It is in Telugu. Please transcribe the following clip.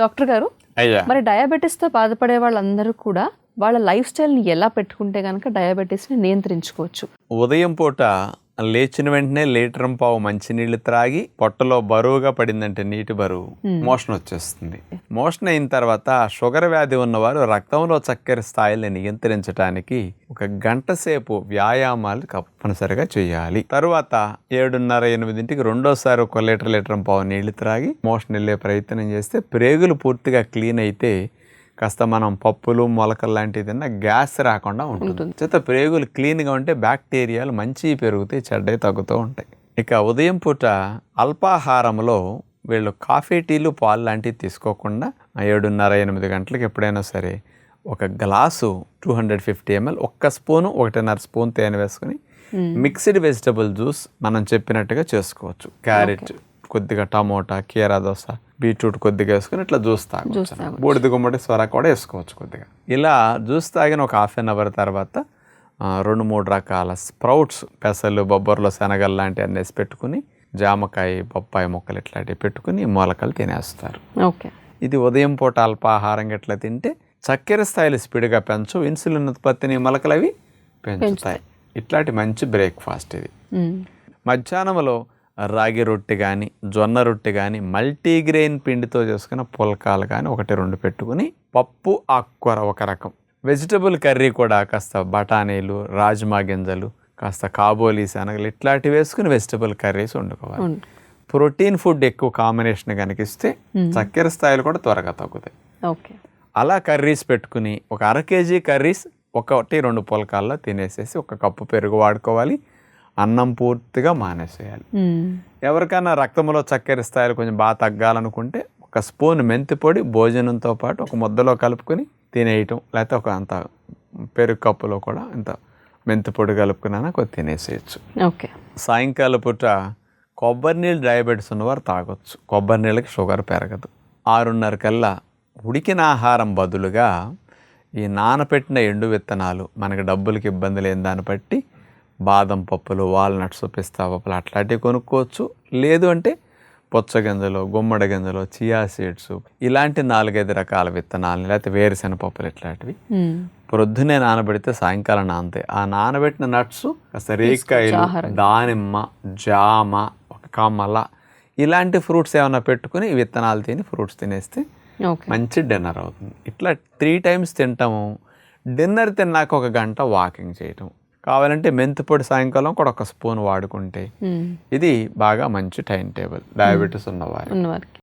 డాక్టర్ గారు మరి డయాబెటీస్తో బాధపడే వాళ్ళందరూ కూడా వాళ్ళ లైఫ్ స్టైల్ని ఎలా పెట్టుకుంటే కనుక డయాబెటీస్ని నియంత్రించుకోవచ్చు? ఉదయం పూట లేచిన వెంటనే లీటర్ పావు మంచినీళ్ళు త్రాగి పొట్టలో బరువుగా పడిందంటే నీటి బరువు. మోషన్ వచ్చేస్తుంది. మోషన్ అయిన తర్వాత షుగర్ వ్యాధి ఉన్నవారు రక్తంలో చక్కెర స్థాయిని నియంత్రించడానికి ఒక గంట సేపు వ్యాయామాలు తప్పనిసరిగా చేయాలి. తరువాత ఏడున్నర ఎనిమిదింటికి రెండోసారి ఒక లీటర్ లీటర్ పావు నీళ్ళు త్రాగి మోషన్ వెళ్ళే ప్రయత్నం చేస్తే ప్రేగులు పూర్తిగా క్లీన్ అయితే కాస్త మనం పప్పులు మొలకలు లాంటివి తిన్నా గ్యాస్ రాకుండా ఉంటుంది. చేత ప్రేగులు క్లీన్గా ఉంటే బ్యాక్టీరియాలు మంచి పెరుగుతాయి చెడ్డవి తగ్గుతూ ఉంటాయి. ఇక ఉదయం పూట అల్పాహారంలో వీళ్ళు కాఫీ టీలు పాలు లాంటివి తీసుకోకుండా ఏడున్నర ఎనిమిది గంటలకు ఎప్పుడైనా సరే ఒక glass two hundred fifty ML ఒక్క స్పూను ఒకటిన్నర స్పూన్ తేనె వేసుకుని మిక్స్డ్ వెజిటబుల్ జ్యూస్ మనం చెప్పినట్టుగా చేసుకోవచ్చు. క్యారెట్ కొద్దిగా టమోటా కీరా దోస బీట్రూట్ కొద్దిగా వేసుకుని ఇట్లా జ్యూస్ తాగొచ్చు బూడిద గుమ్మడి సొర కూడా వేసుకోవచ్చు కొద్దిగా. ఇలా జ్యూస్ తాగిన ఒక హాఫ్ అన్ అవర్ తర్వాత రెండు మూడు రకాల స్ప్రౌట్స్ పెసలు బొబ్బర్లు శనగలు లాంటివి అన్నీ వేసి పెట్టుకుని జామకాయ బొప్పాయి మొక్కలు ఇట్లాంటివి పెట్టుకుని మొలకలు తినేస్తారు. ఓకే. ఇది ఉదయం పూట అల్పాహారం ఇట్లా తింటే చక్కెర స్థాయిలు స్పీడ్గా పెంచు ఇన్సులిన్ ఉత్పత్తిని మొలకలు అవి పెంచుతాయి. ఇట్లాంటి మంచి బ్రేక్ఫాస్ట్ ఇది. మధ్యాహ్నంలో రాగి రొట్టె కానీ జొన్న రొట్టె కానీ మల్టీగ్రెయిన్ పిండితో చేసుకున్న పుల్కాలు కానీ ఒకటి రెండు పెట్టుకుని పప్పు ఆకుకూర ఒక రకం. వెజిటబుల్ కర్రీ కూడా కాస్త బఠానీలు రాజ్మా గింజలు కాస్త కాబోలి శనగలు ఇట్లాంటివి వేసుకుని వెజిటబుల్ కర్రీస్ వండుకోవాలి. ప్రోటీన్ ఫుడ్ ఎక్కువ కాంబినేషన్ కనిపిస్తే చక్కెర స్థాయిలు కూడా త్వరగా తగ్గుతాయి. ఓకే. అలా కర్రీస్ పెట్టుకుని ఒక అర కేజీ కర్రీస్ ఒకటి రెండు పులకాల్లో తినేసేసి ఒక కప్పు పెరుగు వాడుకోవాలి. అన్నం పూర్తిగా మానేసేయాలి. ఎవరికైనా రక్తంలో చక్కెర స్థాయిలు కొంచెం బాగా తగ్గాలనుకుంటే ఒక స్పూన్ మెంతి పొడి భోజనంతో పాటు ఒక ముద్దలో కలుపుకొని తినేయటం లేకపోతే ఒక అంత పెరుగు కప్పులో కూడా ఇంత మెంతి పొడి కలుపుకున్నా కొద్ది తినేసేయచ్చు. ఓకే. సాయంకాలం పూట కొబ్బరి నీళ్ళు డయాబెటీస్ ఉన్నవారు తాగొచ్చు. కొబ్బరి నీళ్ళకి షుగర్ పెరగదు. ఆరున్నర కల్లా ఉడికిన ఆహారం బదులుగా ఈ నానపెట్టిన ఎండు విత్తనాలు మనకి డబ్బులకి ఇబ్బంది లేని దాన్ని బట్టి బాదం పప్పులు వాల్నట్స్ పిస్తా పప్పులు అట్లాంటివి కొనుక్కోవచ్చు. లేదు అంటే పుచ్చగింజలు గుమ్మడి గింజలు చియా సీడ్స్ ఇలాంటి నాలుగైదు రకాల విత్తనాలు లేకపోతే వేరుశెనగ పప్పులు ఇట్లాంటివి ప్రొద్దునే నానబెడితే సాయంకాలం నానతాయి. ఆ నానబెట్టిన నట్స్ రేకాయలు దానిమ్మ జామ ఒక కమల ఇలాంటి ఫ్రూట్స్ ఏమైనా పెట్టుకుని విత్తనాలు తిని ఫ్రూట్స్ తినేస్తే మంచి డిన్నర్ అవుతుంది. ఇట్లా త్రీ టైమ్స్ తింటాము. డిన్నర్ తిన్నాక ఒక గంట వాకింగ్ చేయటం. కావాలంటే మెంతిపొడి సాయంకాలం కూడా ఒక స్పూన్ వాడుకుంటే ఇది బాగా మంచి టైం టేబుల్. డయాబెటీస్ ఉన్నవారు ఉన్నవారికి.